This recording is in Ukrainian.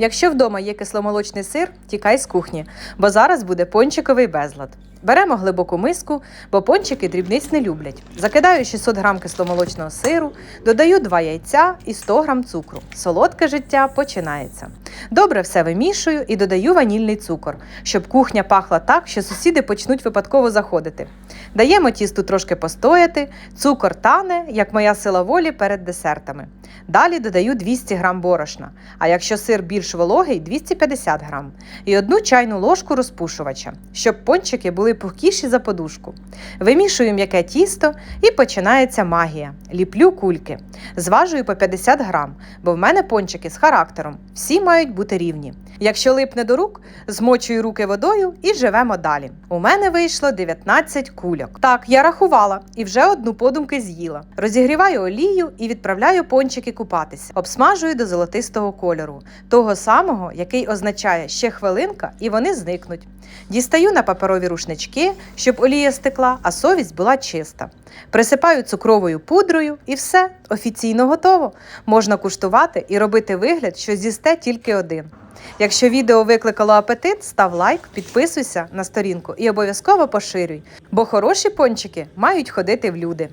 Якщо вдома є кисломолочний сир, тікай з кухні, бо зараз буде пончиковий безлад. Беремо глибоку миску, бо пончики дрібниць не люблять. Закидаю 600 г кисломолочного сиру, додаю 2 яйця і 100 г цукру. Солодке життя починається. Добре все вимішую і додаю ванільний цукор, щоб кухня пахла так, що сусіди почнуть випадково заходити. Даємо тісту трошки постояти, цукор тане, як моя сила волі перед десертами. Далі додаю 200 г борошна, а якщо сир більш вологий 250 г. І одну чайну ложку розпушувача, щоб пончики були пухкіші за подушку. Вимішую м'яке тісто і починається магія. Ліплю кульки. Зважую по 50 грам, бо в мене пончики з характером. Всі мають бути рівні. Якщо липне до рук, змочую руки водою і живемо далі. У мене вийшло 19 кульок. Так, я рахувала і вже одну подумки з'їла. Розігріваю олію і відправляю пончики купатись. Обсмажую до золотистого кольору, того самого, який означає ще хвилинка, і вони зникнуть. Дістаю на паперові рушнички, щоб олія стекла, а совість була чиста. Присипаю цукровою пудрою і все офіційно готово. Можна куштувати і робити вигляд, що з'їсте тільки один. Якщо відео викликало апетит, став лайк, підписуйся на сторінку і обов'язково поширюй, бо хороші пончики мають ходити в люди.